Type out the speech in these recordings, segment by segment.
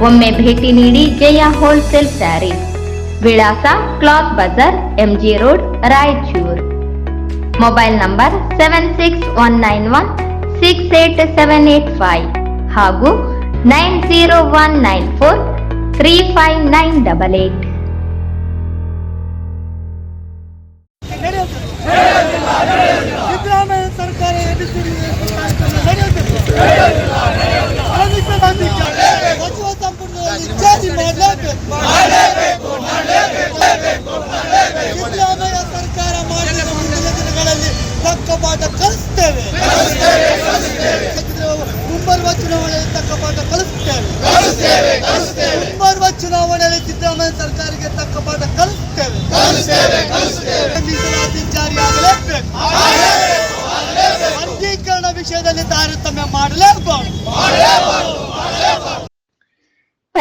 ಒಮ್ಮೆ ಭೇಟಿ ನೀಡಿ ಜಯ ಹೋಲ್ಸೇಲ್ ಸ್ಯಾರೀಸ್ ವಿಳಾಸ cloth Bazaar MG road Raichur mobile number seven six one nine one six eight seven eight five ಹಾಗೂ nine zero one nine four three five nine double eight Siddaramaiah ಸರ್ಕಾರ ಎದುರಿಸಿರುವ ಪಾಠ ಕಲಿಸ್ತೇವೆ ಮುಂಬರುವ ಚುನಾವಣೆಯಲ್ಲಿ ತಕ್ಕ ಪಾಠ ಕಲಿಸುತ್ತೇವೆ ಮುಂಬರುವ ಚುನಾವಣೆಯಲ್ಲಿ ಸಿದ್ದರಾಮಯ್ಯ ಸರ್ಕಾರಕ್ಕೆ ತಕ್ಕ ಪಾಠ ಕಲಿಸುತ್ತೇವೆ ಮೀಸಲಾತಿ ಜಾರಿಯಾಗಲೇಬೇಕು ವರ್ಗೀಕರಣ ವಿಷಯದಲ್ಲಿ ತಾರತಮ್ಯ ಮಾಡಲೇಬಾರದು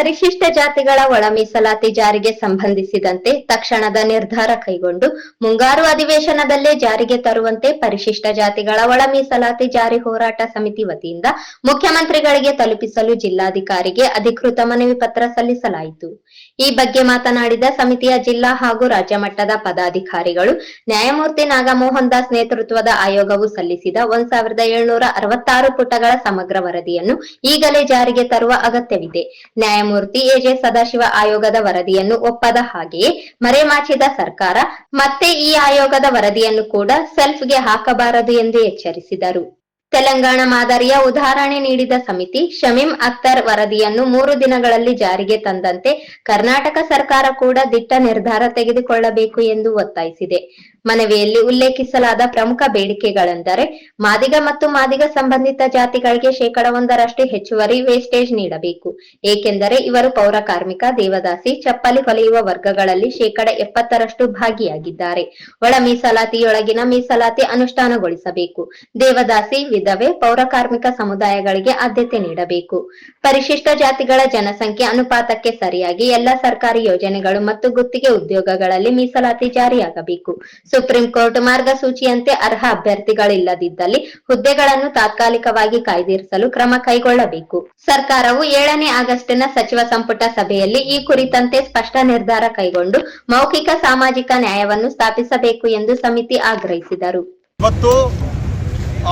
ಪರಿಶಿಷ್ಟ ಜಾತಿಗಳ ಒಳ ಮೀಸಲಾತಿ ಜಾರಿಗೆ ಸಂಬಂಧಿಸಿದಂತೆ ತಕ್ಷಣದ ನಿರ್ಧಾರ ಕೈಗೊಂಡು ಮುಂಗಾರು ಅಧಿವೇಶನದಲ್ಲೇ ಜಾರಿಗೆ ತರುವಂತೆ ಪರಿಶಿಷ್ಟ ಜಾತಿಗಳ ಒಳ ಮೀಸಲಾತಿ ಜಾರಿ ಹೋರಾಟ ಸಮಿತಿ ವತಿಯಿಂದ ಮುಖ್ಯಮಂತ್ರಿಗಳಿಗೆ ತಲುಪಿಸಲು ಜಿಲ್ಲಾಧಿಕಾರಿಗೆ ಅಧಿಕೃತ ಮನವಿ ಪತ್ರ ಸಲ್ಲಿಸಲಾಯಿತು. ಈ ಬಗ್ಗೆ ಮಾತನಾಡಿದ ಸಮಿತಿಯ ಜಿಲ್ಲಾ ಹಾಗೂ ರಾಜ್ಯ ಮಟ್ಟದ ಪದಾಧಿಕಾರಿಗಳು, ನ್ಯಾಯಮೂರ್ತಿ ನಾಗಮೋಹನ್ ದಾಸ್ ನೇತೃತ್ವದ ಆಯೋಗವು ಸಲ್ಲಿಸಿದ ಒಂದ್ ಸಾವಿರದ ಏಳ್ನೂರ ಅರವತ್ತಾರು ಪುಟಗಳ ಸಮಗ್ರ ವರದಿಯನ್ನು ಈಗಲೇ ಜಾರಿಗೆ ತರುವ ಅಗತ್ಯವಿದೆ. ನ್ಯಾಯಮೂರ್ತಿ ಎಜೆ ಸದಾಶಿವ ಆಯೋಗದ ವರದಿಯನ್ನು ಒಪ್ಪದ ಹಾಗೆಯೇ ಮರೆಮಾಚಿದ ಸರ್ಕಾರ ಮತ್ತೆ ಈ ಆಯೋಗದ ವರದಿಯನ್ನು ಕೂಡ ಸೆಲ್ಫ್ಗೆ ಹಾಕಬಾರದು ಎಂದು ಎಚ್ಚರಿಸಿದರು. ತೆಲಂಗಾಣ ಮಾದರಿಯ ಉದಾಹರಣೆ ನೀಡಿದ ಸಮಿತಿ, ಶಮೀಂ ಅಖ್ತರ್ ವರದಿಯನ್ನು ಮೂರು ದಿನಗಳಲ್ಲಿ ಜಾರಿಗೆ ತಂದಂತೆ ಕರ್ನಾಟಕ ಸರ್ಕಾರ ಕೂಡ ದಿಟ್ಟ ನಿರ್ಧಾರ ತೆಗೆದುಕೊಳ್ಳಬೇಕು ಎಂದು ಒತ್ತಾಯಿಸಿದೆ. ಮನವಿಯಲ್ಲಿ ಉಲ್ಲೇಖಿಸಲಾದ ಪ್ರಮುಖ ಬೇಡಿಕೆಗಳೆಂದರೆ, ಮಾದಿಗ ಮತ್ತು ಮಾದಿಗ ಸಂಬಂಧಿತ ಜಾತಿಗಳಿಗೆ ಶೇಕಡ ಒಂದರಷ್ಟು ಹೆಚ್ಚುವರಿ ವೇಸ್ಟೇಜ್ ನೀಡಬೇಕು. ಏಕೆಂದರೆ ಇವರು ಪೌರ ಕಾರ್ಮಿಕ, ದೇವದಾಸಿ, ಚಪ್ಪಲಿ ಹೊಲೆಯುವ ವರ್ಗಗಳಲ್ಲಿ ಶೇಕಡ ಎಪ್ಪತ್ತರಷ್ಟು ಭಾಗಿಯಾಗಿದ್ದಾರೆ. ಒಳ ಮೀಸಲಾತಿಯೊಳಗಿನ ಮೀಸಲಾತಿ ಅನುಷ್ಠಾನಗೊಳಿಸಬೇಕು. ದೇವದಾಸಿ ವಿಧವೆ ಪೌರ ಕಾರ್ಮಿಕ ಸಮುದಾಯಗಳಿಗೆ ಆದ್ಯತೆ ನೀಡಬೇಕು. ಪರಿಶಿಷ್ಟ ಜಾತಿಗಳ ಜನಸಂಖ್ಯೆ ಅನುಪಾತಕ್ಕೆ ಸರಿಯಾಗಿ ಎಲ್ಲ ಸರ್ಕಾರಿ ಯೋಜನೆಗಳು ಮತ್ತು ಗುತ್ತಿಗೆ ಉದ್ಯೋಗಗಳಲ್ಲಿ ಮೀಸಲಾತಿ ಜಾರಿಯಾಗಬೇಕು. ಸುಪ್ರೀಂ ಕೋರ್ಟ್ ಮಾರ್ಗಸೂಚಿಯಂತೆ ಅರ್ಹ ಅಭ್ಯರ್ಥಿಗಳಿಲ್ಲದಿದ್ದಲ್ಲಿ ಹುದ್ದೆಗಳನ್ನು ತಾತ್ಕಾಲಿಕವಾಗಿ ಕಾಯ್ದಿರಿಸಲು ಕ್ರಮ ಕೈಗೊಳ್ಳಬೇಕು. ಸರ್ಕಾರವು ಏಳನೇ ಆಗಸ್ಟಿನ ಸಚಿವ ಸಂಪುಟ ಸಭೆಯಲ್ಲಿ ಈ ಕುರಿತಂತೆ ಸ್ಪಷ್ಟ ನಿರ್ಧಾರ ಕೈಗೊಂಡು ಮೌಖಿಕ ಸಾಮಾಜಿಕ ನ್ಯಾಯವನ್ನು ಸ್ಥಾಪಿಸಬೇಕು ಎಂದು ಸಮಿತಿ ಆಗ್ರಹಿಸಿದರು. ಇವತ್ತು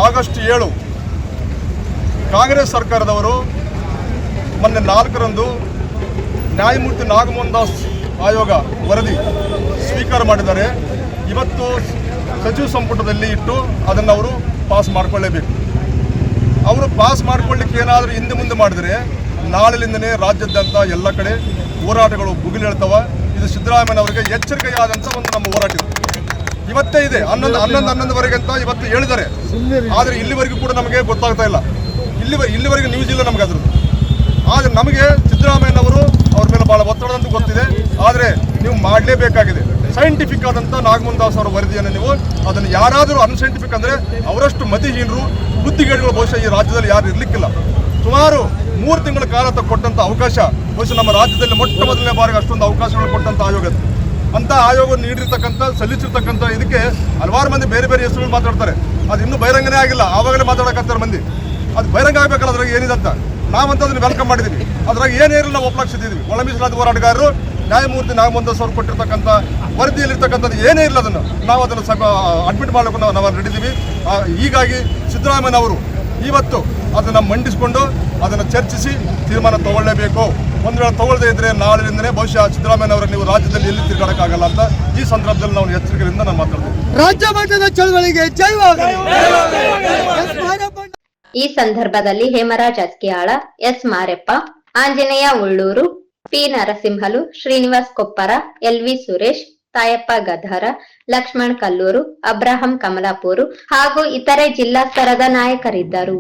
ಆಗಸ್ಟ್ ಏಳು ಕಾಂಗ್ರೆಸ್ ಸರ್ಕಾರದವರು ಮೊನ್ನೆ ನಾಲ್ಕರಂದು ನ್ಯಾಯಮೂರ್ತಿ ನಾಗಮೋಹನ್ ದಾಸ್ ಆಯೋಗ ವರದಿ ಸ್ವೀಕಾರ ಮಾಡಿದ್ದಾರೆ. ಇವತ್ತು ಸಚಿವ ಸಂಪುಟದಲ್ಲಿ ಇಟ್ಟು ಅದನ್ನು ಅವರು ಪಾಸ್ ಮಾಡಿಕೊಳ್ಳೇಬೇಕು. ಅವರು ಪಾಸ್ ಮಾಡಿಕೊಳ್ಳಿಕ್ಕೆ ಏನಾದರೂ ಹಿಂದೆ ಮುಂದೆ ಮಾಡಿದರೆ ನಾಳೆಲಿಂದನೇ ರಾಜ್ಯಾದ್ಯಂತ ಎಲ್ಲ ಕಡೆ ಹೋರಾಟಗಳು ಬುಗಿಲೇಳ್ತವೆ ಇದು ಸಿದ್ದರಾಮಯ್ಯನವರಿಗೆ ಎಚ್ಚರಿಕೆಯಾದಂಥ ಒಂದು ನಮ್ಮ ಹೋರಾಟ ಇವತ್ತೇ ಇದೆ ಹನ್ನೊಂದು ಹನ್ನೊಂದು ಹನ್ನೊಂದುವರೆಗೆ ಅಂತ ಇವತ್ತು ಹೇಳಿದ್ದಾರೆ. ಆದರೆ ಇಲ್ಲಿವರೆಗೂ ಕೂಡ ನಮಗೆ ಗೊತ್ತಾಗ್ತಾ ಇಲ್ಲ. ಇಲ್ಲಿ ಇಲ್ಲಿವರೆಗೂ ನ್ಯೂಸ್ ಇಲ್ಲ ನಮಗೆ ಅದ್ರದ್ದು. ಆದರೆ ನಮಗೆ ಸಿದ್ದರಾಮಯ್ಯನವರು ಅವ್ರ ಮೇಲೆ ಭಾಳ ಒತ್ತಡ ಅಂತ ಗೊತ್ತಿದೆ. ಮಾಡಲೇಬೇಕಾಗಿದೆ. ಸೈಂಟಿಫಿಕ್ ಆದಂಥ ನಾಗಮೋಹನ್ ದಾಸ್ ಅವರ ವರದಿಯನ್ನು ನೀವು ಅದನ್ನು ಯಾರಾದರೂ ಅನ್ಸೈಂಟಿಫಿಕ್ ಅಂದರೆ ಅವರಷ್ಟು ಮತಿಹೀನರು ಬುದ್ಧಿಗೇಡುಗಳು ಬಹುಶಃ ಈ ರಾಜ್ಯದಲ್ಲಿ ಯಾರು ಇರಲಿಕ್ಕಿಲ್ಲ. ಸುಮಾರು ಮೂರು ತಿಂಗಳ ಕಾಲ ತ- ಕೊಟ್ಟಂತ ಅವಕಾಶ ಬಹುಶಃ ನಮ್ಮ ರಾಜ್ಯದಲ್ಲಿ ಮೊಟ್ಟ ಮೊದಲನೇ ಬಾರಿಗೆ ಅಷ್ಟೊಂದು ಅವಕಾಶಗಳು ಕೊಟ್ಟಂತ ಆಯೋಗ ಅದು. ಅಂತ ಆಯೋಗ ನೀಡಿರ್ತಕ್ಕಂಥ, ಸಲ್ಲಿಸಿರ್ತಕ್ಕಂಥ ಇದಕ್ಕೆ ಹಲವಾರು ಮಂದಿ ಬೇರೆ ಬೇರೆ ಹೆಸರುಗಳು ಮಾತಾಡ್ತಾರೆ. ಅದು ಇನ್ನೂ ಬಹಿರಂಗನೇ ಆಗಿಲ್ಲ. ಆವಾಗಲೇ ಮಾತಾಡಕತ್ತಾರೆ ಮಂದಿ. ಅದು ಬಹಿರಂಗ ಆಗಬೇಕಲ್ಲ, ಅದ್ರಾಗ ಏನಿದೆ ಅಂತ? ನಾವಂತ ಅದನ್ನು ವೆಲ್ಕಮ್ ಮಾಡಿದ್ದೀವಿ ಅದ್ರಾಗ ಏನೇನಿಲ್ಲ ನಾವು ಒಪ್ಲಾಗ್ಸಿದ್ದೀವಿ ಒಳ ಮೀಸಲಾದ ಹೋರಾಟಗಾರರು, ನ್ಯಾಯಮೂರ್ತಿ ನಾಗಮಂದ ಅವರು ಕೊಟ್ಟಿರ್ತಕ್ಕಂಥ ವರದಿಯಲ್ಲಿರ್ತಕ್ಕಂಥದ್ದು ಏನೇ ಇಲ್ಲ ಅದನ್ನು. ನಾವು ಅದನ್ನು ಸಭ ಅಡ್ಮಿಟ್ ಮಾಡಬೇಕು ನಾವು ನಾವು ನಡೆದೀವಿ ಹೀಗಾಗಿ ಸಿದ್ದರಾಮಯ್ಯನವರು ಇವತ್ತು ಅದನ್ನು ಮಂಡಿಸಿಕೊಂಡು ಅದನ್ನು ಚರ್ಚಿಸಿ ತೀರ್ಮಾನ ತಗೊಳ್ಳೇಬೇಕು. ಒಂದು ವೇಳೆ ತಗೊಳ್ಳದೇ ಇದ್ರೆ ನಾಳಿನಿಂದನೇ ಬಹುಶಃ ಸಿದ್ದರಾಮಯ್ಯನವರ ನೀವು ರಾಜ್ಯದಲ್ಲಿ ಎಲ್ಲಿ ತಿರುಗಾಡಕ್ಕಾಗಲ್ಲ ಅಂತ ಈ ಸಂದರ್ಭದಲ್ಲಿ ನಾವು ಎಚ್ಚರಿಕೆಯಿಂದ ನಾನು ಮಾತಾಡ್ತೀನಿ. ರಾಜ್ಯ ಮಟ್ಟದ ಚಳವಳಿಗೆ ಈ ಸಂದರ್ಭದಲ್ಲಿ Hemraj Askihal S Mareppa Anjaneya Ullur P Narasimhulu Srinivas Koppara L V Suresh Tayappa Gadhara Lakshman Kallur Abraham Kamalapur ಹಾಗೂ ಇತರೆ ಜಿಲ್ಲಾ ಸ್ತರದ ನಾಯಕರಿದ್ದರು.